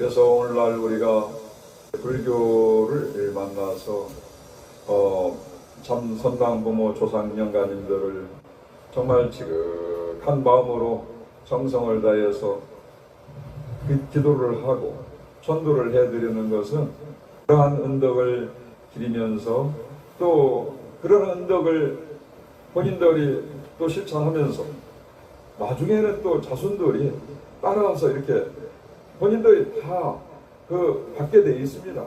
그래서 오늘날 우리가 불교를 만나서 어, 참 선당 부모 조상 영가님들을 정말 지극한 마음으로 정성을 다해서 그 기도를 하고 전도를 해드리는 것은 그러한 은덕을 기리면서 또 그런 은덕을 본인들이 또 실천하면서 나중에는 또 자손들이 따라와서 이렇게 본인들이 다 그 받게 돼 있습니다.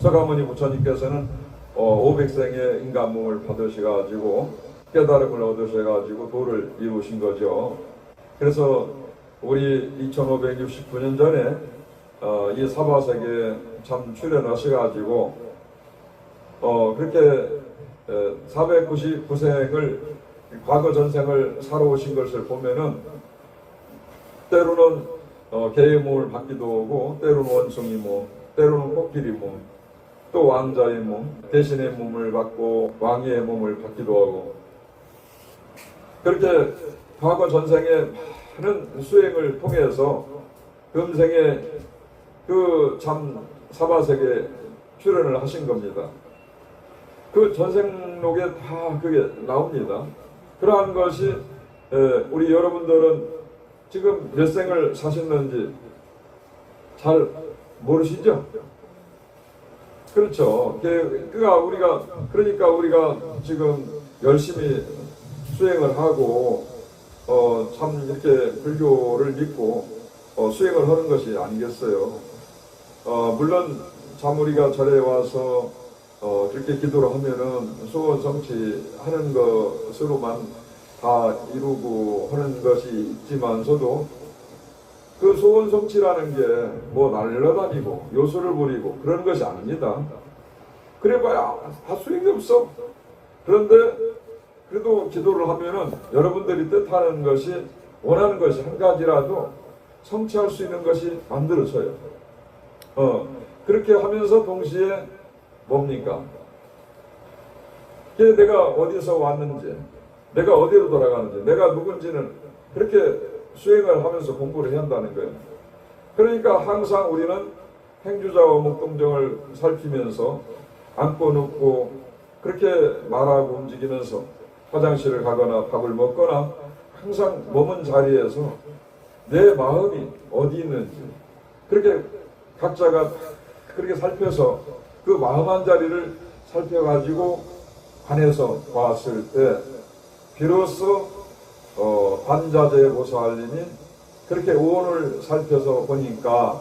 서가모니 부처님께서는 어, 500생의 인간 몸을 받으셔가지고 깨달음을 얻으셔가지고 도를 이루신 거죠. 그래서 우리 2569년 전에 어, 이 사바세계에 참 출연하셔가지고 어, 그렇게 499생을 과거 전생을 살아오신 것을 보면은 때로는 어, 개의 몸을 받기도 하고 때로는 원숭이 몸, 때로는 코끼리 몸, 또 왕자의 몸, 대신의 몸을 받고 왕의 몸을 받기도 하고 그렇게 과거 전생에 많은 수행을 통해서 금생에 그 참 사바세계 출연을 하신 겁니다. 그 전생록에 다 그게 나옵니다. 그러한 것이 에, 우리 여러분들은 지금 몇 생을 사셨는지 잘 모르시죠? 그렇죠. 그- 그가 우리가 그러니까 우리가 지금 열심히 수행을 하고 어, 참 이렇게 불교를 믿고 어, 수행을 하는 것이 아니겠어요. 어, 물론 참 우리가 절에 와서 어, 그렇게 기도를 하면은 소원 성취하는 것으로만 다 이루고 하는 것이 있지만서도 그 소원 성취라는 게 뭐 날려다니고 요술을 부리고 그런 것이 아닙니다. 그래봐야 다 소용이 없어. 그런데 그래도 기도를 하면은 여러분들이 뜻하는 것이 원하는 것이 한 가지라도 성취할 수 있는 것이 만들어져요. 어 그렇게 하면서 동시에 뭡니까? 내가 어디서 왔는지, 내가 어디로 돌아가는지, 내가 누군지는 그렇게 수행을 하면서 공부를 해야 한다는 거예요. 그러니까 항상 우리는 행주자와 목동정을 살피면서 앉고 눕고 그렇게 말하고 움직이면서 화장실을 가거나 밥을 먹거나 항상 머문 자리에서 내 마음이 어디 있는지 그렇게 각자가 그렇게 살펴서 그 마음 한 자리를 살펴가지고 관해서 봤을 때 비로소 어, 반자재 보살님이 그렇게 오온을 살펴서 보니까